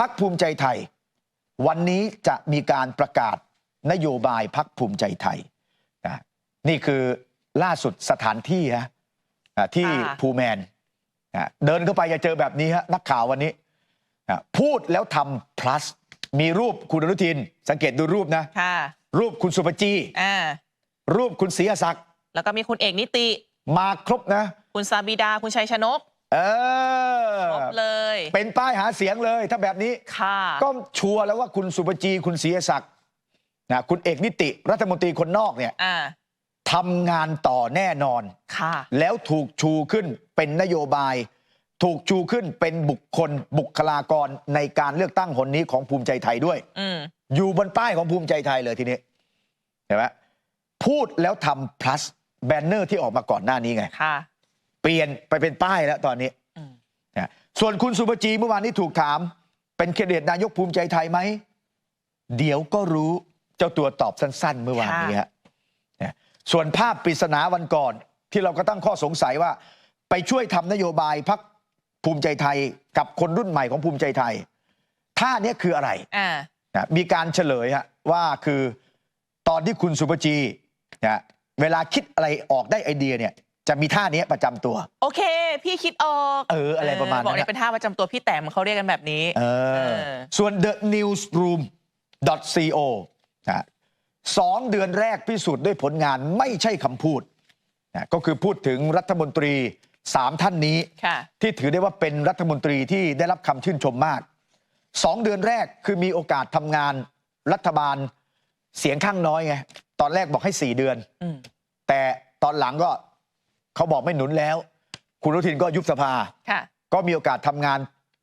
พักภูมิใจไทย วันนี้จะมีการประกาศนโยบายพักภูมิใจไทยนะนี่คือล่าสุดสถานที่ฮะอ่าที่ค่ะภูแมนนะเดินเข้าไปจะเจอแบบนี้ฮะนักข่าววันนี้นะพูดแล้วทำ plus มีรูปคุณอนุทิน สังเกตดูรูปนะค่ะรูปคุณสุปจีอ่ารูปคุณศรียศักดิ์แล้วก็มีคุณเอกนิติ มาครบนะ คุณซาบิดาคุณชัยชนก เออครบเลย เป็นป้ายหาเสียงเลย ถ้าแบบนี้ค่ะ ก็ชัวร์แล้วว่าคุณสุปจีคุณศรียศักดิ์นะคุณเอกนิติรัฐมนตรีคนนอกเนี่ยอ่า ทำงานต่อแน่นอน ค่ะ แล้วถูกชูขึ้นเป็นนโยบาย ถูกชูขึ้นเป็นบุคคลบุคลากรในการเลือกตั้งหนนี้ของภูมิใจไทยด้วย อืม อยู่บนป้ายของภูมิใจไทยเลยทีนี้เห็นไหมพูดแล้วทำ plus แบนเนอร์ที่ออกมาก่อนหน้านี้ไง ค่ะ เปลี่ยนไปเป็นป้ายแล้วตอนนี้อืมนะส่วนคุณสุปจีเมื่อวานนี้ถูกถาม เป็นแคนดิเดตนายกภูมิใจไทยไหม เดี๋ยวก็รู้เจ้าตัวตอบสั้น ๆ เมื่อวานนี้ฮะนะส่วนภาพปริศนาวันก่อน ที่เราก็ตั้งข้อสงสัยว่า ไปช่วยทำนโยบายพักภูมิใจไทยกับคนรุ่นใหม่ของภูมิใจไทยท่าเนี้ยคืออะไรอ่านะมีการเฉลยฮะว่าคือตอนที่คุณสุปจีนะเวลาคิดอะไรออกได้ไอเดียเนี่ย จะมีท่านี้ประจำตัว โอเค พี่คิดออกเอออะไรประมาณนั้นบอกเลยเป็นท่าประจำตัวพี่แต้มเขาเรียกกันแบบนี้ เออ เออ ส่วน the newsroom co นะสองเดือนแรกพิสูจน์ด้วยผลงานไม่ใช่คำพูดนะก็คือพูดถึงรัฐมนตรีสามท่านนี้ ค่ะ ที่ถือได้ว่าเป็นรัฐมนตรีที่ได้รับคำชื่นชมมากสองเดือนแรกคือมีโอกาสทำงานรัฐบาลเสียงข้างน้อยไง ตอนแรกบอกให้สี่เดือน อืม แต่ตอนหลังก็ เขาบอกไม่หนุนแล้ว คุณอนุทินก็ยุบสภาค่ะก็มีโอกาสทำงาน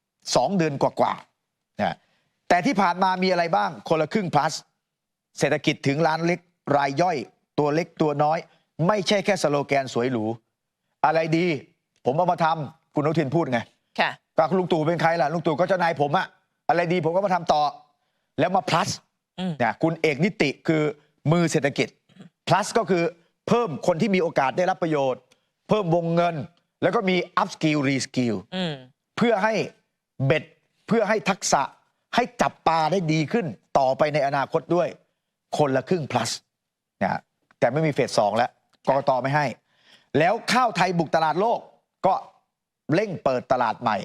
2เดือนกว่าๆนะแต่ที่ผ่านมามีอะไรบ้างคนละครึ่ง plus เศรษฐกิจถึงร้านเล็กรายย่อย ตัวเล็กตัวน้อย ไม่ใช่แค่สโลแกนสวยหรูอะไรดี ผมเอามาทำคุณอนุทินพูดไงค่ะก็ลุงตู่เป็นใครล่ะลุงตู่ก็เจ้านายผมอะอะไรดีผมก็มาทำต่อ แล้วมา plus อืมเนี่ยคุณเอกนิติคือมือเศรษฐกิจ plus ก็คือเพิ่มคนที่มีโอกาสได้รับประโยชน์ เพิ่มวงเงิน แล้วก็มี up skill re skill อืม เพื่อให้เบ็ดเพื่อให้ทักษะให้จับปลาได้ดีขึ้น ต่อไปในอนาคตด้วย คนละครึ่ง plus นะแต่ไม่มีเฟสสองแล้วกกตไม่ให้ แล้วข้าวไทยบุกตลาดโลกก็เร่งเปิดตลาดใหม่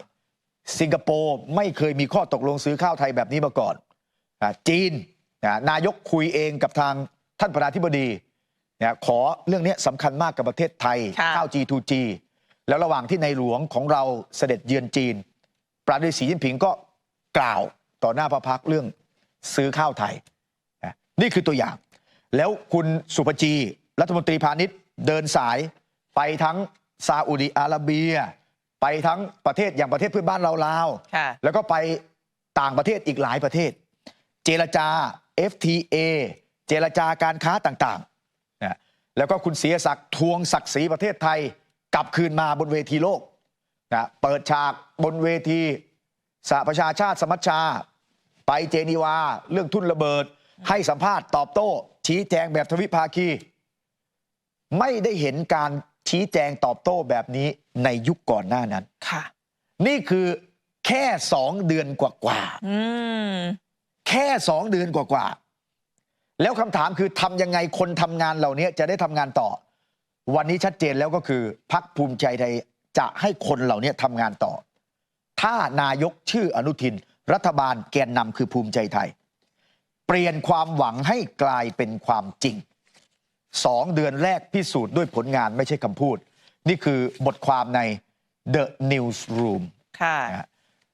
สิงคโปร์ไม่เคยมีข้อตกลงซื้อข้าวไทยแบบนี้มาก่อนอะจีนนะนายกคุยเองกับทางท่านประธานาธิบดี นะขอเรื่องนี้สำคัญมากกับประเทศไทยค่ะข้าว G2G แล้วระหว่างที่ในหลวงของเราเสด็จเยือนจีน ประธานาธิบดีสีจิ้นผิงก็กล่าวต่อหน้าพระพักตร์เรื่องซื้อข้าวไทยนะนี่คือตัวอย่าง แล้วคุณสุปจีรัฐมนตรีพาณิชย์เดินสายไปทั้งซาอุดิอาระเบีย ไปทั้งประเทศอย่างประเทศเพื่อนบ้านเราลาวค่ะแล้วก็ไปต่างประเทศอีกหลายประเทศ เจรจา FTA เจรจาการค้าต่างๆนะ แล้วก็คุณเสียศักดิ์ทวงศักดิ์ศรีประเทศไทย กลับคืนมาบนเวทีโลกนะเปิดฉากบนเวทีสหประชาชาติสมัชชา ไปเจนีวา เรื่องทุ่นระเบิด ให้สัมภาษณ์ตอบโต้ ชี้แจงแบบทวิภาคี ไม่ได้เห็นการชี้แจงตอบโต้แบบนี้ในยุคก่อนหน้านั้นค่ะ นี่คือแค่สองเดือนกว่าอืมๆแค่สองเดือนกว่าๆ แล้วคำถามคือทำยังไงคนทำงานเหล่านี้จะได้ทำงานต่อ วันนี้ชัดเจนแล้วก็คือพักภูมิใจไทยจะให้คนเหล่านี้ทำงานต่อ ถ้านายกชื่ออนุทิน รัฐบาลแกนนำคือภูมิใจไทย เปลี่ยนความหวังให้กลายเป็นความจริงสองเดือนแรกพิสูจน์ด้วยผลงานไม่ใช่คำพูด นี่คือบทความใน The Newsroom ค่ะนะฮะ